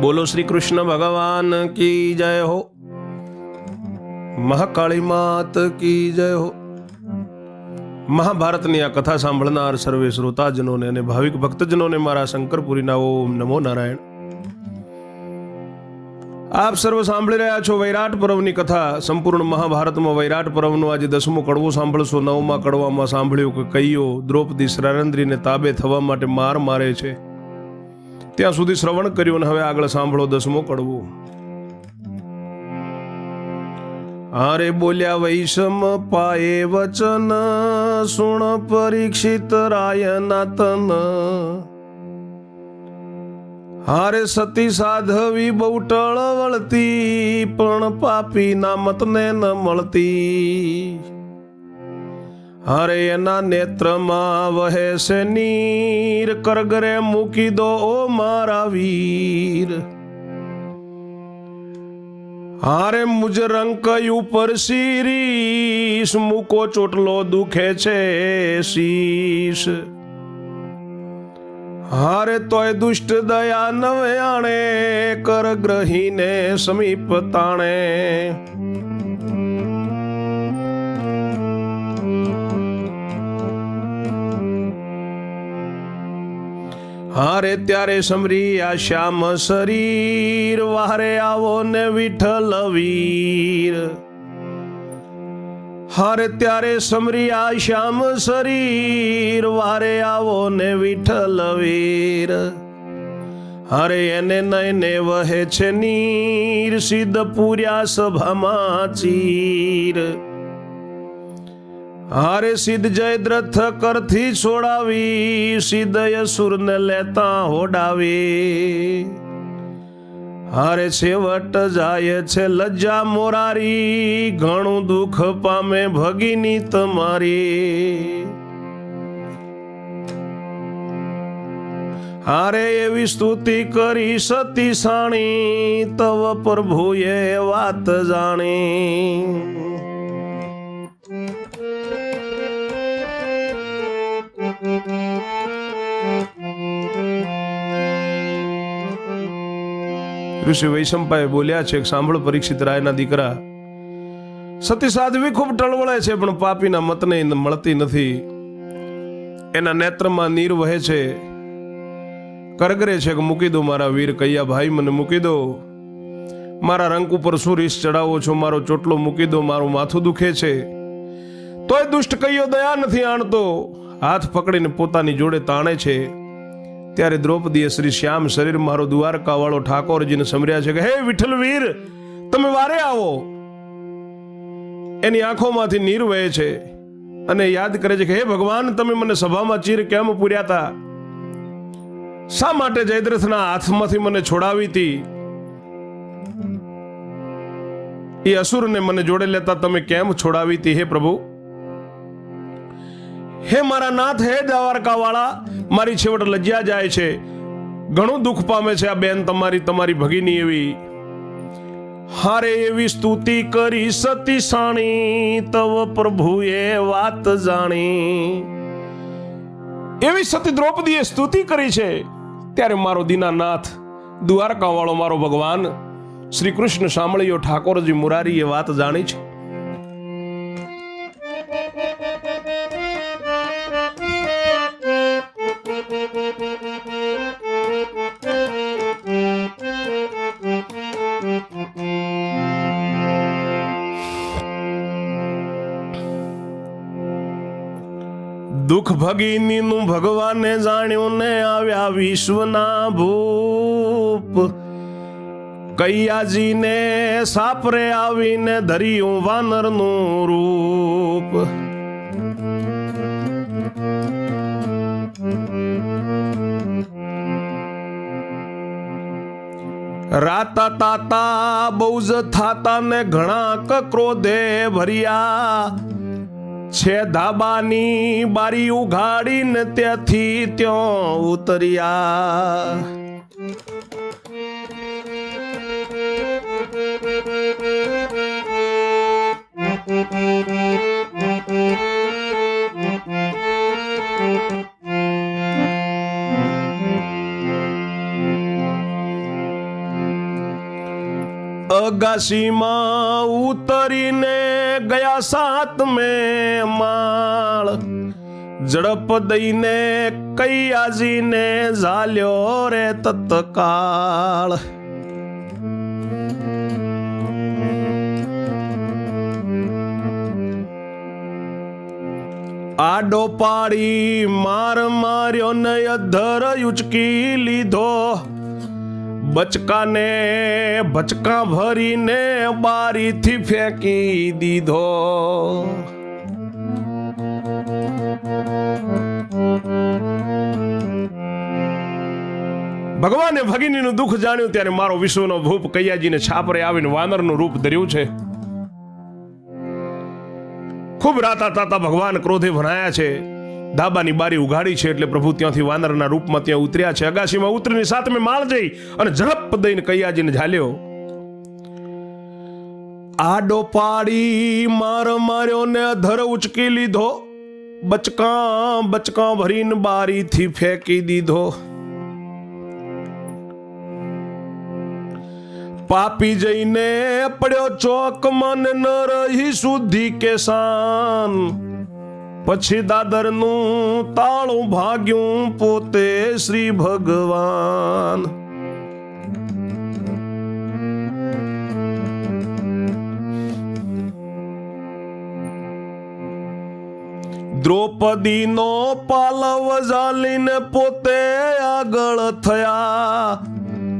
બોલો શ્રી કૃષ્ણ ભગવાન કી જય હો? મહાકાળી માત કી જય હો? મહાભારતની આ કથા સાંભળનાર સર્વે શ્રોતાજનોને અને ભાવિક ભક્તજનોને મારા શંકરપુરીના ઓમ નમો નારાયણ. આપ સર્વ સાંભળી રહ્યા છો વૈરાટ પર્વની કથા. સંપૂર્ણ મહાભારતમાં વૈરાટ પર્વનો આજે દસમો કડવો સાંભળશો. નવમાં કડવામાં સાંભળ્યું કે કૈયો દ્રૌપદી શરારંદ્રીને તાબે થવા માટે માર મારે છે. ત્યાં સુધી શ્રવણ કર્યું અને હવે આગળ સાંભળો દસમો કડવો. હારે બોલ્યા વૈષમ પાયે વચન, સુણ પરીક્ષિત રાયના તન હારે સતી સાધવી બહુ ટળવળતી પણ પાપી ના મતને ન મળતી. હારે એના નેત્રમાં વહે છે નીર, કરગરે મૂકી દો ઓ મારા વીર. હારે મુજ રંકય ઉપર શીરીશ મૂકો ચોટલો દુખે છે શીશ. હારે તોય દુષ્ટ દયા નવ્યાણે કર ગ્રહીને સમીપ તાણે. હારે ત્યારે સમરી આ શ્યામ શરીર, વારે આવો ને વિઠ્ઠલ વીર. હારે ત્યારે સમરી આ શ્યામ શરીર, વારે આવો ને વિઠ્ઠલ વીર. હારે એને નયને વહે છે નીર સિદ્ધ પૂર્યા સભામાં ચીર. હારે સિદ્ધ જયદ્રથ કરથી છોડાવી સિદ્ધય સુરને લેતા હોડાવી. હારે છેવટ જાય છે લજ્જા મોરારી, ઘણું દુઃખ પામે ભગીની તમારી હારે એવી સ્તુતિ કરી સતી સાણી, તવ પ્રભુએ વાત જાણી. ઋષિ વૈશંપાએ બોલ્યા છે, સાંભળો પરીક્ષિત રાયના દીકરા. સતી સાધવી ખૂબ ટળવળે છે, પણ પાપીના મતને મળતી નથી. એના નેત્રમાં નીર વહે છે. કરગરે છે કે મૂકી દો મારા વીર કૈયા ભાઈ મને મૂકી દો. મારા રંગ ઉપર શું રીસ ચડાવો છો? મારો ચોટલો મૂકી દો, મારું માથું દુખે છે. તોય દુષ્ટ કૈયો દયા નથી આણતો. હાથ પકડીને પોતાની જોડે તાણે છે. ત્યારે દ્રૌપદીએ શ્રી શ્યામ શરીર, મારો દ્વારકા વાળો ઠાકોરજીને સમર્યા છે કે, હે વિઠ્ઠલ વીર તમે વારે આવો. એની આંખોમાંથી નીર વહે છે અને યાદ કરે છે કે, હે ભગવાન, તમે મને સભામાં ચીર કેમ પૂર્યા હતા શા માટે જયદ્રથના હાથમાંથી મને છોડાવી હતી એ અસુરને મને જોડે લેતા તમે કેમ છોડાવી હતી હે પ્રભુ? હે મારા નાથ, હે દ્વારકાવાળા, મારી છેવટ લજ્યા જાય છે. ઘણું દુઃખ પામે છે આ બેન તમારી તમારી ભગીની એવી. હારે એવી સ્તુતિ કરી સતી સાણી, તવ પ્રભુએ વાત જાણી. એવી સતી દ્રૌપદીએ સ્તુતિ કરી છે. ત્યારે મારો દીનાનાથ દ્વારકાવાળો મારો ભગવાન, શ્રી કૃષ્ણ સાંભળ્યો ઠાકોરજી મુરારીએ વાત જાણી છે. દુઃખ ભગીની નું ભગવાને જાણ્યું ને આવ્યા વિશ્વના ભૂપ. કૈયાજીને સાપરે આવીને ધર્યું વાનરનું રૂપ. રાતા તાતા બહુ જ થાતા ને ઘણા ક્રોધે ભર્યા. છે ધાબાની બારી ઉઘાડીને ત્યાંથી ત્યાં ઉતર્યા. અગાસીમાં ઉતરીને ગયા સાત મેં માળ. ઝડપ દઈને કૈયાજીને ઝાલ્યો રે તત્કાળ. આડો પાડી માર માર્યો ને અધર ઉચકી લીધો. બચકાને, બચકા ભરીને બારીથી ફેંકી દીધો. ભગવાને ભગિનીનું દુઃખ જાણ્યું ત્યારે મારો વિશ્વનો ભૂપ કૈયાજીને છાપરે આવીને વાનરનું રૂપ ધર્યું છે. ખૂબ રાતા તાતા ભગવાન ક્રોધે ભરાયા છે. ધાબાની બારી ઉઘાડી છે એટલે પ્રભુ ત્યાંથી વાનરના રૂપમાં ત્યાં ઉતર્યા છે. અગાશીમાં ઉતરીને સાતમે માળ જઈ અને ઝડપ દઈને કૈયાજીને ઝાલ્યો. આડો પાડી માર માર્યો ને ધર ઉચકી લીધો. બચકા બચકા ભરીને બારીથી ફેંકી દીધો. પાપી જઈને પડ્યો ચોક મન ન રહી શુદ્ધિ કે શાન પછી દાદરનું તાળું ભાગ્યું પોતે શ્રી ભગવાન. દ્રૌપદીનો પાલવ ઝાલીને પોતે આગળ થયા.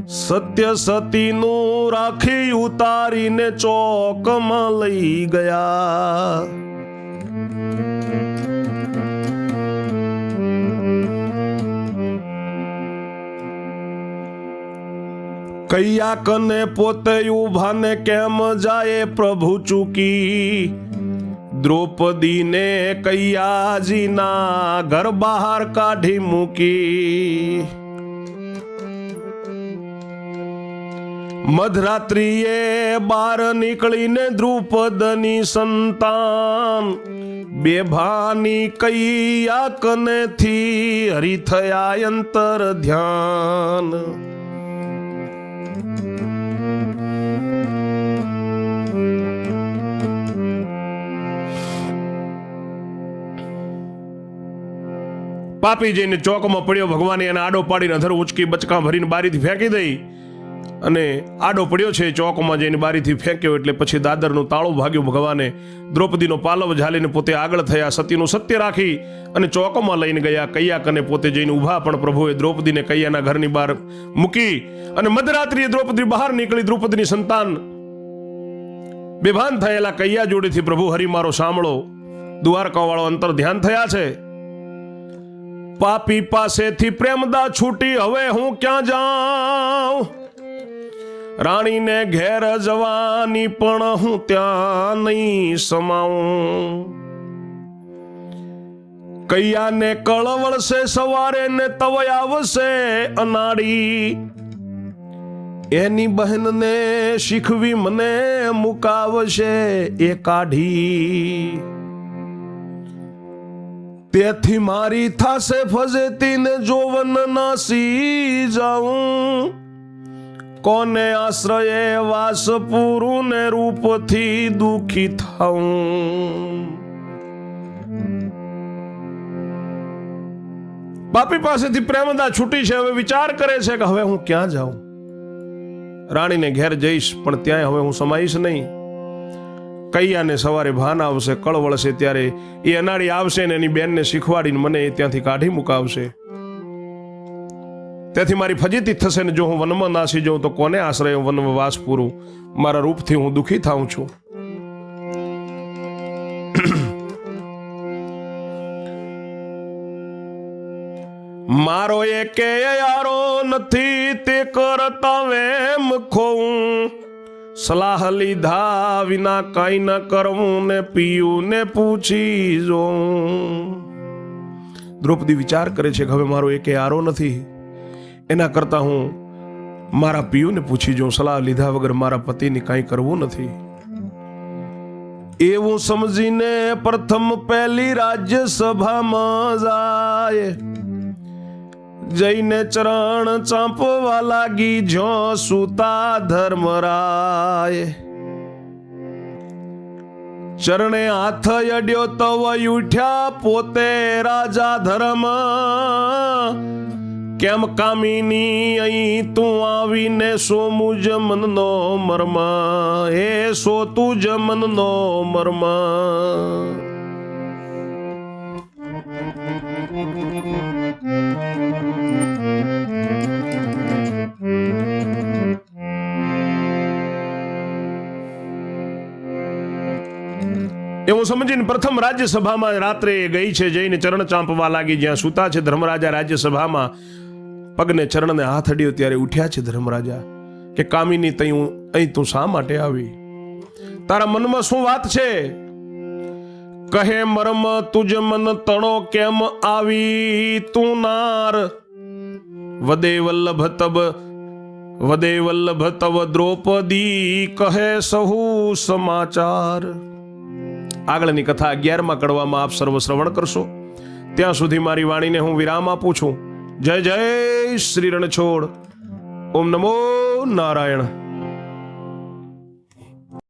સત્ય સતીનું રાખી ઉતારીને ચોકમાં લઈ ગયા. કૈયા કને પોતે ઉભાને કેમ જાય પ્રભુ ચૂકી? દ્રૌપદીને કૈયાજીના ઘર બહાર કાઢી મૂકી. મધરાત્રિએ બાર નીકળીને દ્રુપદની સંતાન બેભાની કૈયા કનેથી હરી થયા અંતર ધ્યાન. પાપી જઈને ચોકમાં પડ્યો, ભગવાને એને આડો પાડીને અધર ઉચકી બચકા ભરીને બારીથી ફેંકી દઈ. અને આડો પડ્યો છે ચોકમાં જઈને બારીથી ફેંક્યો એટલે પછી દાદરનું તાળું ભાગ્યું ભગવાને. દ્રૌપદીનો પાલવ ઝાલીને પોતે આગળ થયા, સતીનું સત્ય રાખી અને ચોકમાં લઈને ગયા. કૈયા કને પોતે જઈને ઊભા પણ પ્રભુએ દ્રૌપદીને કૈયાના ઘરની બહાર મૂકી અને મધરાત્રિએ દ્રૌપદી બહાર નીકળી. દ્રૌપદીની સંતાન બેભાન થયેલા કૈયા જોડેથી પ્રભુ હરિ મારો સાંભળો. દ્વારકાવાળો અંતર ધ્યાન થયા છે. પાપી પાસેથી પ્રેમદા છૂટી, હવે હું ક્યાં જાઉં? રાણીને ઘેર જવાની પણ હું ત્યાં નહીં સમાઉં કૈયાને કળવળશે, સવારે ને તવય આવશે અનાડી. એની બહેનને શીખવી મને મુકાવશે એ કાઢી. તેથી મારી થાશે ફજેતી ને જોવન નાસી જાઉં. કોને આશ્રયે વાસ પૂરું ને રૂપથી દુખી થાઉં? બાપી પાસેથી પ્રેમદા છૂટી છે, હવે વિચાર કરે છે કે હવે હું ક્યાં જાઉં? રાણીને ઘેર જઈશ, પણ ત્યાં હવે હું સમાઈશ નહીં. કૈયાને સવારે ભાન આવશે કળવળશે ત્યારે એ અનાળી આવશે ને એની બેનને શીખવાડીને મને ત્યાંથી કાઢી મુકાવશે. તેથી મારી ફજીતી થશે ને જો હું વનમાં નાસી જાઉં તો કોને આશ્રય વનમાં પૂરું? મારા રૂપથી હું દુઃખી થાઉં છું. મારો એકે યારો નથી તે કરતા વેમ ખોઉં. સલાહ લીધા વિના કાંઈ ન કરવું ને પીયું ને પૂછી જોઉં. દ્રૌપદી વિચાર કરે છે કે હવે મારો એકે આરો નથી. એના કરતા હું મારા પિયુને પૂછી જોઉં, સલાહ લીધા વગર મારા પતિને કાંઈ કરવું નથી. એવું સમજીને પ્રથમ પહેલી રાજ્યસભામાં જાય. જઈને ચરણ ચાંપવા લાગી જો સુતા ધર્મરાય. ચરણે હાથ અડ્યો તવય ઉઠ્યા પોતે રાજા ધર્મ. કેમ કામિની અહીં તું આવીને સોમું જ મનનો મર્મ? હે સોતું જ મનનો મર્મ? એવું સમજીને પ્રથમ રાજ્યસભામાં રાત્રે ગઈ છે જઈને ચરણ ચાંપવા લાગી, જ્યાં સૂતા છે ધર્મરાજા રાજ્યસભામાં. પગને ચરણને હાથ અડ્યો ત્યારે ઉઠ્યા છે ધર્મરાજા કે, કામિની, તઈ હું, અહીં તું શા માટે આવી? તારા મનમાં શું વાત છે? કહે, મરમ તુજ મન તણો કેમ આવી તું નાર? વદે વલ્લભ તબ, વદે વલ્લભ તવ દ્રૌપદી કહે, સહુ સમાચાર. આગળની કથા અગિયારમાં કડવામાં આપ સર્વ શ્રવણ કરશો. ત્યાં સુધી મારી વાણીને હું વિરામ આપું છું. જય જય શ્રી રણછોડ. ઓમ નમો નારાયણ.